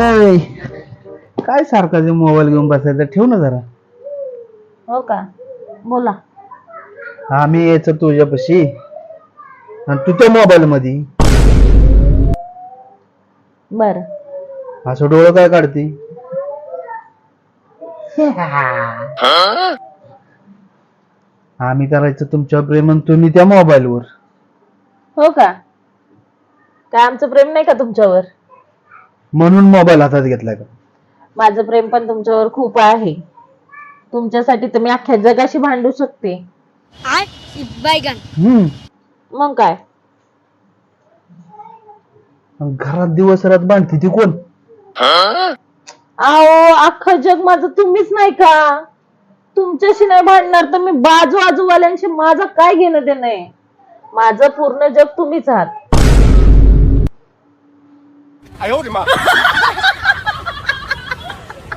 ऐ, काय सारखा ते मोबाईल घेऊन बसायचं ठेव ना जरा. हो का? बोला. आम्ही यायचं तुझ्यापाशी. आणि तू त्या मोबाईल मध्ये बर. असं डोळं काय काढते? आम्ही करायचं तुमच्यावर प्रेम आणि तुम्ही त्या मोबाईलवर. हो का? काय आमचं प्रेम नाही का तुमच्यावर? म्हणून मोबाईल हातात घेतलाय का? माझं प्रेम पण तुमच्यावर खूप आहे. तुमच्यासाठी तर मी अख्ख्या जगाशी भांडू शकते. हम्म. मग काय? घरात दिवस रात बांधते ती कोण? अहो अख्खं जग माझं तुम्हीच नाही का? तुमच्याशी नाही भांडणार तर मी बाजू आजूवाल्यांशी माझं काय घेणं देणं आहे? माझं पूर्ण जग तुम्हीच आहात. 哎呦我的妈！